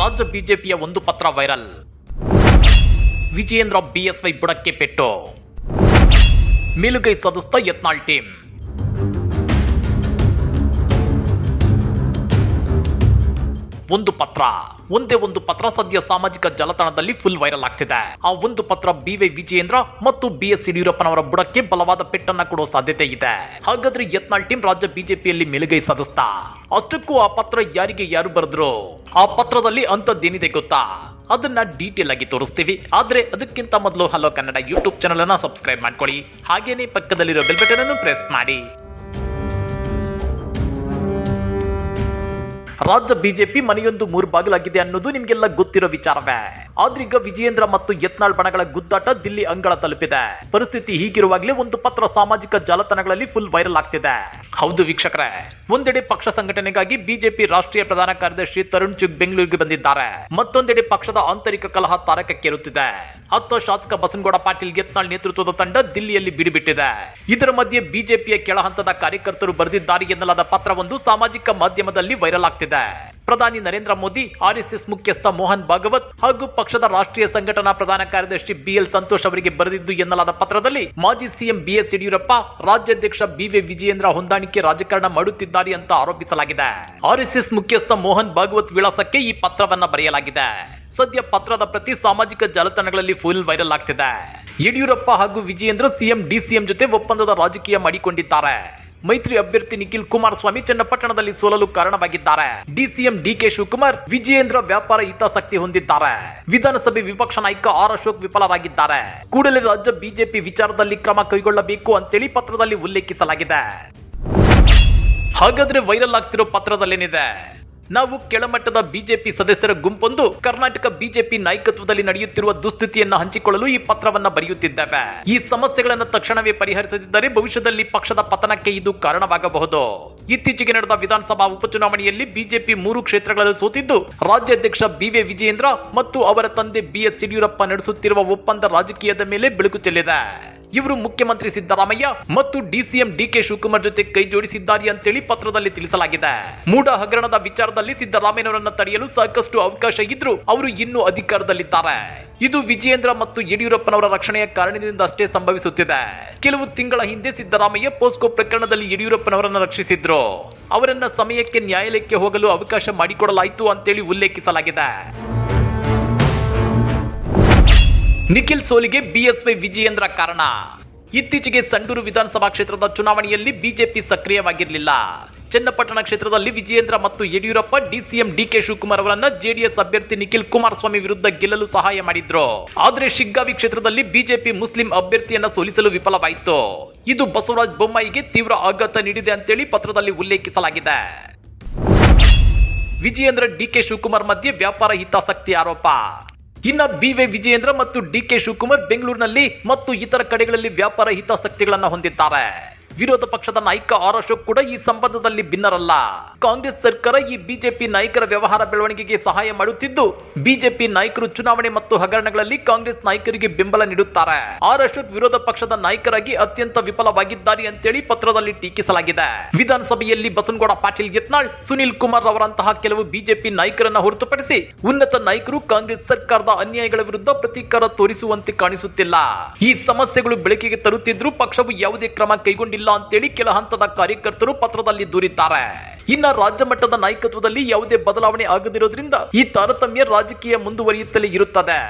ರಾಜ್ಯ ಬಿಜೆಪಿಯ ಒಂದು ಪತ್ರ ವೈರಲ್. ವಿಜಯೇಂದ್ರ ಬಿಎಸ್ವೈ ಬುಡಕ್ಕೆ ಪೆಟ್ಟು. ಮೇಲುಗೈ ಸದಸ್ಯ ಯತ್ನಾಳ್ ಟೀಮ್. ಒಂದು ಪತ್ರ. ಒಂದೇ ಒಂದು ಪತ್ರ ಸದ್ಯ ಸಾಮಾಜಿಕ ಜಾಲತಾಣದಲ್ಲಿ ಫುಲ್ ವೈರಲ್ ಆಗ್ತಿದೆ. ಆ ಒಂದು ಪತ್ರ ಬಿ ವೈ ವಿಜಯೇಂದ್ರ ಮತ್ತು ಬಿ ಎಸ್ ಯಡಿಯೂರಪ್ಪನವರ ಬುಡಕ್ಕೆ ಬಲವಾದ ಪೆಟ್ಟನ್ನ ಕೊಡುವ ಸಾಧ್ಯತೆ ಇದೆ. ಹಾಗಾದ್ರೆ ಯತ್ನಾಳ್ ಟೀಮ್ ರಾಜ್ಯ ಬಿಜೆಪಿಯಲ್ಲಿ ಮೇಲುಗೈ ಸದಸ್ಯ ಅಷ್ಟಕ್ಕೂ ಆ ಪತ್ರ ಯಾರಿಗೆ ಯಾರು ಬರೆದ್ರು? ಆ ಪತ್ರದಲ್ಲಿ ಅಂತದ್ದೇನಿದೆ ಗೊತ್ತಾ? ಅದನ್ನ ಡೀಟೇಲ್ ಆಗಿ ತೋರಿಸ್ತೀವಿ. ಆದ್ರೆ ಅದಕ್ಕಿಂತ ಮೊದಲು ಹಲೋ ಕನ್ನಡ ಯೂಟ್ಯೂಬ್ ಚಾನಲ್ ಅನ್ನ ಸಬ್ಸ್ಕ್ರೈಬ್ ಮಾಡ್ಕೊಳ್ಳಿ. ಹಾಗೇನೆ ಪಕ್ಕದಲ್ಲಿರೋ ಬೆಲ್ ಬಟನ್ ಅನ್ನು ಪ್ರೆಸ್ ಮಾಡಿ. ರಾಜ್ಯ ಬಿಜೆಪಿ ಮನೆಯೊಂದು ಮೂರು ಬಾಗಿಲಾಗಿದೆ ಅನ್ನೋದು ನಿಮ್ಗೆಲ್ಲ ಗೊತ್ತಿರೋ ವಿಚಾರವೇ. ಆದ್ರೀಗ ವಿಜಯೇಂದ್ರ ಮತ್ತು ಯತ್ನಾಳ್ ಬಣಗಳ ಗುದ್ದಾಟ ದಿಲ್ಲಿ ಅಂಗಳ ತಲುಪಿದೆ. ಪರಿಸ್ಥಿತಿ ಹೀಗಿರುವಾಗಲೇ ಒಂದು ಪತ್ರ ಸಾಮಾಜಿಕ ಜಾಲತಾಣಗಳಲ್ಲಿ ಫುಲ್ ವೈರಲ್ ಆಗ್ತಿದೆ. ಹೌದು ವೀಕ್ಷಕರೇ. ಒಂದೆಡೆ ಪಕ್ಷ ಸಂಘಟನೆಗಾಗಿ ಬಿಜೆಪಿ ರಾಷ್ಟ್ರೀಯ ಪ್ರಧಾನ ಕಾರ್ಯದರ್ಶಿ ತರುಣ್ ಚುಗ್ ಬೆಂಗಳೂರಿಗೆ ಬಂದಿದ್ದಾರೆ. ಮತ್ತೊಂದೆಡೆ ಪಕ್ಷದ ಆಂತರಿಕ ಕಲಹ ತಾರಕಕ್ಕೇರುತ್ತಿದೆ. ಹತ್ತು ಶಾಸಕ ಬಸನಗೌಡ ಪಾಟೀಲ್ ಯತ್ನಾಳ್ ನೇತೃತ್ವದ ತಂಡ ದಿಲ್ಲಿಯಲ್ಲಿ ಬಿಡಿಬಿಟ್ಟಿದೆ. ಇದರ ಮಧ್ಯೆ ಬಿಜೆಪಿಯ ಕೆಳಹಂತದ ಕಾರ್ಯಕರ್ತರು ಬರೆದಿದ್ದಾರೆ ಎನ್ನಲಾದ ಪತ್ರವೊಂದು ಸಾಮಾಜಿಕ ಮಾಧ್ಯಮದಲ್ಲಿ ವೈರಲ್ ಆಗ್ತಿದೆ. ಪ್ರಧಾನಿ ನರೇಂದ್ರ ಮೋದಿ ಆರ್ಎಸ್ಎಸ್ ಮುಖ್ಯಸ್ಥ ಮೋಹನ್ ಭಾಗವತ್ ಹಾಗೂ ಪಕ್ಷದ ರಾಷ್ಟ್ರೀಯ ಸಂಘಟನಾ ಪ್ರಧಾನ ಕಾರ್ಯದರ್ಶಿ ಬಿಎಲ್ ಸಂತೋಷ್ ಅವರಿಗೆ ಬರೆದಿದ್ದು ಎನ್ನಲಾದ ಪತ್ರದಲ್ಲಿ ಮಾಜಿ ಸಿಎಂ ಬಿಎಸ್ ಯಡಿಯೂರಪ್ಪ, ರಾಜ್ಯಾಧ್ಯಕ್ಷ ಬಿವಿ ವಿಜಯೇಂದ್ರ ಹೊಂದಾಣಿಕೆ ರಾಜಕಾರಣ ಮಾಡುತ್ತಿದ್ದಾರೆ ಅಂತ ಆರೋಪಿಸಲಾಗಿದೆ. ಆರ್ಎಸ್ಎಸ್ ಮುಖ್ಯಸ್ಥ ಮೋಹನ್ ಭಾಗವತ್ ವಿಳಾಸಕ್ಕೆ ಈ ಪತ್ರವನ್ನ ಬರೆಯಲಾಗಿದೆ. ಸದ್ಯ ಪತ್ರದ ಪ್ರತಿ ಸಾಮಾಜಿಕ ಜಾಲತಾಣಗಳಲ್ಲಿ ಫುಲ್ ವೈರಲ್ ಆಗ್ತಿದೆ. ಯಡಿಯೂರಪ್ಪ ಹಾಗೂ ವಿಜಯೇಂದ್ರ ಸಿಎಂ ಡಿಸಿಎಂ ಜೊತೆ ಒಪ್ಪಂದದ ರಾಜಕೀಯ ಮಾಡಿಕೊಂಡಿದ್ದಾರೆ. ಮೈತ್ರಿ ಅಭ್ಯರ್ಥಿ ನಿಖಿಲ್ ಕುಮಾರಸ್ವಾಮಿ ಚನ್ನಪಟ್ಟಣದಲ್ಲಿ ಸೋಲಲು ಕಾರಣವಾಗಿದ್ದಾರೆ. ಡಿಸಿಎಂ ಡಿಕೆ ಶಿವಕುಮಾರ್, ವಿಜಯೇಂದ್ರ ವ್ಯಾಪಾರ ಹಿತಾಸಕ್ತಿ ಹೊಂದಿದ್ದಾರೆ. ವಿಧಾನಸಭೆ ವಿಪಕ್ಷ ನಾಯಕ ಆರ್ ಅಶೋಕ್ ವಿಫಲರಾಗಿದ್ದಾರೆ. ಕೂಡಲೇ ರಾಜ್ಯ ಬಿಜೆಪಿ ವಿಚಾರದಲ್ಲಿ ಕ್ರಮ ಕೈಗೊಳ್ಳಬೇಕು ಅಂತೇಳಿ ಪತ್ರದಲ್ಲಿ ಉಲ್ಲೇಖಿಸಲಾಗಿದೆ. ಹಾಗಾದ್ರೆ ವೈರಲ್ ಆಗ್ತಿರೋ ಪತ್ರದಲ್ಲೇನಿದೆ? ನಾವು ಕೆಳಮಟ್ಟದ ಬಿಜೆಪಿ ಸದಸ್ಯರ ಗುಂಪೊಂದು ಕರ್ನಾಟಕ ಬಿಜೆಪಿ ನಾಯಕತ್ವದಲ್ಲಿ ನಡೆಯುತ್ತಿರುವ ದುಸ್ಥಿತಿಯನ್ನ ಹಂಚಿಕೊಳ್ಳಲು ಈ ಪತ್ರವನ್ನ ಬರೆಯುತ್ತಿದ್ದೇವೆ. ಈ ಸಮಸ್ಯೆಗಳನ್ನು ತಕ್ಷಣವೇ ಪರಿಹರಿಸದಿದ್ದರೆ ಭವಿಷ್ಯದಲ್ಲಿ ಪಕ್ಷದ ಪತನಕ್ಕೆ ಇದು ಕಾರಣವಾಗಬಹುದು. ಇತ್ತೀಚೆಗೆ ನಡೆದ ವಿಧಾನಸಭಾ ಉಪಚುನಾವಣೆಯಲ್ಲಿ ಬಿಜೆಪಿ ಮೂರು ಕ್ಷೇತ್ರಗಳಲ್ಲಿ ಸೋತಿದ್ದು, ರಾಜ್ಯಾಧ್ಯಕ್ಷ ಬಿವಿ ವಿಜಯೇಂದ್ರ ಮತ್ತು ಅವರ ತಂದೆ ಬಿಎಸ್ ಯಡಿಯೂರಪ್ಪ ನಡೆಸುತ್ತಿರುವ ಒಪ್ಪಂದ ರಾಜಕೀಯದ ಮೇಲೆ ಬೆಳಕು ಚೆಲ್ಲಿದೆ. ಇವರು ಮುಖ್ಯಮಂತ್ರಿ ಸಿದ್ದರಾಮಯ್ಯ ಮತ್ತು ಡಿಸಿಎಂ ಡಿಕೆ ಶಿವಕುಮಾರ್ ಜೊತೆ ಕೈ ಜೋಡಿಸಿದ್ದಾರೆ ಅಂತೇಳಿ ಪತ್ರದಲ್ಲಿ ತಿಳಿಸಲಾಗಿದೆ. ಮೂಡ ಹಗರಣದ ವಿಚಾರದಲ್ಲಿ ಸಿದ್ದರಾಮಯ್ಯನವರನ್ನ ತಡೆಯಲು ಸಾಕಷ್ಟು ಅವಕಾಶ ಇದ್ರೂ ಅವರು ಇನ್ನೂ ಅಧಿಕಾರದಲ್ಲಿದ್ದಾರೆ. ಇದು ವಿಜಯೇಂದ್ರ ಮತ್ತು ಯಡಿಯೂರಪ್ಪನವರ ರಕ್ಷಣೆಯ ಕಾರಣದಿಂದ ಅಷ್ಟೇ ಸಂಭವಿಸುತ್ತಿದೆ. ಕೆಲವು ತಿಂಗಳ ಹಿಂದೆ ಸಿದ್ದರಾಮಯ್ಯ ಪೋಸ್ಕೋ ಪ್ರಕರಣದಲ್ಲಿ ಯಡಿಯೂರಪ್ಪನವರನ್ನ ರಕ್ಷಿಸಿದ್ರು. ಅವರನ್ನ ಸಮಯಕ್ಕೆ ನ್ಯಾಯಾಲಯಕ್ಕೆ ಹೋಗಲು ಅವಕಾಶ ಮಾಡಿಕೊಡಲಾಯಿತು ಅಂತೇಳಿ ಉಲ್ಲೇಖಿಸಲಾಗಿದೆ. ನಿಖಿಲ್ ಸೋಲಿಗೆ ಬಿಎಸ್ವೈ ವಿಜಯೇಂದ್ರ ಕಾರಣ. ಇತ್ತೀಚೆಗೆ ಸಂಡೂರು ವಿಧಾನಸಭಾ ಕ್ಷೇತ್ರದ ಚುನಾವಣೆಯಲ್ಲಿ ಬಿಜೆಪಿ ಸಕ್ರಿಯವಾಗಿರಲಿಲ್ಲ. ಚನ್ನಪಟ್ಟಣ ಕ್ಷೇತ್ರದಲ್ಲಿ ವಿಜಯೇಂದ್ರ ಮತ್ತು ಯಡಿಯೂರಪ್ಪ ಡಿಸಿಎಂ ಡಿಕೆ ಶಿವಕುಮಾರ್ ಅವರನ್ನ ಜೆಡಿಎಸ್ ಅಭ್ಯರ್ಥಿ ನಿಖಿಲ್ ಕುಮಾರಸ್ವಾಮಿ ವಿರುದ್ಧ ಗೆಲ್ಲಲು ಸಹಾಯ ಮಾಡಿದ್ರು. ಆದರೆ ಶಿಗ್ಗಾವಿ ಕ್ಷೇತ್ರದಲ್ಲಿ ಬಿಜೆಪಿ ಮುಸ್ಲಿಂ ಅಭ್ಯರ್ಥಿಯನ್ನ ಸೋಲಿಸಲು ವಿಫಲವಾಯಿತು. ಇದು ಬಸವರಾಜ ಬೊಮ್ಮಾಯಿಗೆ ತೀವ್ರ ಆಘಾತ ನೀಡಿದೆ ಅಂತೇಳಿ ಪತ್ರದಲ್ಲಿ ಉಲ್ಲೇಖಿಸಲಾಗಿದೆ. ವಿಜಯೇಂದ್ರ ಡಿಕೆ ಶಿವಕುಮಾರ್ ಮಧ್ಯೆ ವ್ಯಾಪಾರ ಹಿತಾಸಕ್ತಿ ಆರೋಪ. ಇನ್ನ ಬಿವೈ ವಿಜಯೇಂದ್ರ ಮತ್ತು ಡಿ ಕೆ ಶಿವಕುಮಾರ್ ಬೆಂಗಳೂರಿನಲ್ಲಿ ಮತ್ತು ಇತರ ಕಡೆಗಳಲ್ಲಿ ವ್ಯಾಪಾರ ಹಿತಾಸಕ್ತಿಗಳನ್ನು ಹೊಂದಿದ್ದಾರೆ. ವಿರೋಧ ಪಕ್ಷದ ನಾಯಕ ಆರ್ ಅಶೋಕ್ ಕೂಡ ಈ ಸಂಬಂಧದಲ್ಲಿ ಭಿನ್ನರಲ್ಲ. ಕಾಂಗ್ರೆಸ್ ಸರ್ಕಾರ ಈ ಬಿಜೆಪಿ ನಾಯಕರ ವ್ಯವಹಾರ ಬೆಳವಣಿಗೆಗೆ ಸಹಾಯ ಮಾಡುತ್ತಿದ್ದು, ಬಿಜೆಪಿ ನಾಯಕರು ಚುನಾವಣೆ ಮತ್ತು ಹಗರಣಗಳಲ್ಲಿ ಕಾಂಗ್ರೆಸ್ ನಾಯಕರಿಗೆ ಬೆಂಬಲ ನೀಡುತ್ತಾರೆ. ಆರ್ ಅಶೋಕ್ ವಿರೋಧ ಪಕ್ಷದ ನಾಯಕರಾಗಿ ಅತ್ಯಂತ ವಿಫಲವಾಗಿದ್ದಾರೆ ಅಂತೇಳಿ ಪತ್ರದಲ್ಲಿ ಟೀಕಿಸಲಾಗಿದೆ. ವಿಧಾನಸಭೆಯಲ್ಲಿ ಬಸನಗೌಡ ಪಾಟೀಲ್ ಯತ್ನಾಳ್, ಸುನಿಲ್ ಕುಮಾರ್ ಅವರಂತಹ ಕೆಲವು ಬಿಜೆಪಿ ನಾಯಕರನ್ನ ಹೊರತುಪಡಿಸಿ ಉನ್ನತ ನಾಯಕರು ಕಾಂಗ್ರೆಸ್ ಸರ್ಕಾರದ ಅನ್ಯಾಯಗಳ ವಿರುದ್ಧ ಪ್ರತೀಕಾರ ತೋರಿಸುವಂತೆ ಕಾಣಿಸುತ್ತಿಲ್ಲ. ಈ ಸಮಸ್ಯೆಗಳು ಬೆಳಕಿಗೆ ತರುತ್ತಿದ್ರೂ ಪಕ್ಷವು ಯಾವುದೇ ಕ್ರಮ ಕೈಗೊಂಡಿಲ್ಲ ಅಂತೇಳಿ ಕೆಲ ಹಂತದ ಕಾರ್ಯಕರ್ತರು ಪತ್ರದಲ್ಲಿ ದೂರಿದ್ದಾರೆ. ಇನ್ನ ರಾಜ್ಯ ಮಟ್ಟದ ನಾಯಕತ್ವದಲ್ಲಿ ಯಾವುದೇ ಬದಲಾವಣೆ ಆಗದಿರೋದ್ರಿಂದ ಈ ತಾರತಮ್ಯ ರಾಜಕೀಯ ಮುಂದುವರಿಯುತ್ತಲೇ ಇರುತ್ತದೆ.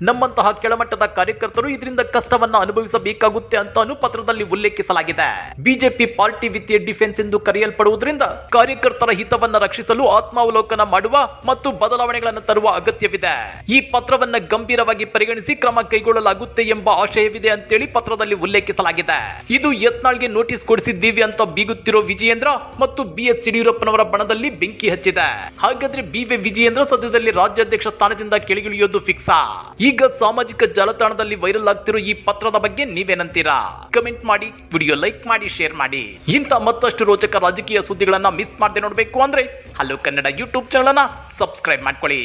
ನಮ್ಮಂತಹ ಕೆಳಮಟ್ಟದ ಕಾರ್ಯಕರ್ತರು ಇದರಿಂದ ಕಷ್ಟವನ್ನ ಅನುಭವಿಸಬೇಕಾಗುತ್ತೆ ಅಂತ ಪತ್ರದಲ್ಲಿ ಉಲ್ಲೇಖಿಸಲಾಗಿದೆ. BJP party with a difference ಎಂದು ಕರೆಯಲ್ಪಡುವುದರಿಂದ ಕಾರ್ಯಕರ್ತರ ಹಿತವನ್ನ ರಕ್ಷಿಸಲು ಆತ್ಮಾವಲೋಕನ ಮಾಡುವ ಮತ್ತು ಬದಲಾವಣೆಗಳನ್ನು ತರುವ ಅಗತ್ಯವಿದೆ. ಈ ಪತ್ರವನ್ನ ಗಂಭೀರವಾಗಿ ಪರಿಗಣಿಸಿ ಕ್ರಮ ಕೈಗೊಳ್ಳಲಾಗುತ್ತೆ ಎಂಬ ಆಶಯವಿದೆ ಅಂತೇಳಿ ಪತ್ರದಲ್ಲಿ ಉಲ್ಲೇಖಿಸಲಾಗಿದೆ. ಇದು ಯತ್ನಾಳ್ಗೆ ನೋಟಿಸ್ ಕೊಡಿಸಿದ್ದೀವಿ ಅಂತ ಬೀಗುತ್ತಿರೋ ವಿಜಯೇಂದ್ರ ಮತ್ತು ಬಿ ಎಸ್ ಯಡಿಯೂರಪ್ಪನವರ ಬಣದಲ್ಲಿ ಬೆಂಕಿ ಹಚ್ಚಿದೆ. ಹಾಗಾದ್ರೆ ಬಿ ವಿಜಯೇಂದ್ರ ಸದ್ಯದಲ್ಲಿ ರಾಜ್ಯಾಧ್ಯಕ್ಷ ಸ್ಥಾನದಿಂದ ಕೆಳಗಿಳಿಯೋದು ಫಿಕ್ಸಾ ಈಗ ಸಾಮಾಜಿಕ ಜಾಲತಾಣದಲ್ಲಿ ವೈರಲ್ ಆಗ್ತಿರೋ ಈ ಪತ್ರದ ಬಗ್ಗೆ ನೀವೇನಂತೀರಾ? ಕಮೆಂಟ್ ಮಾಡಿ ವಿಡಿಯೋ ಲೈಕ್ ಮಾಡಿ ಶೇರ್ ಮಾಡಿ. ಇಂಥ ಮತ್ತಷ್ಟು ರೋಚಕ ರಾಜಕೀಯ ಸುದ್ದಿಗಳನ್ನ ಮಿಸ್ ಮಾಡದೆ ನೋಡಬೇಕು ಅಂದ್ರೆ ಹಲೋ ಕನ್ನಡ ಯೂಟ್ಯೂಬ್ ಚಾನಲ್ ಅನ್ನ ಸಬ್ಸ್ಕ್ರೈಬ್ ಮಾಡ್ಕೊಳ್ಳಿ.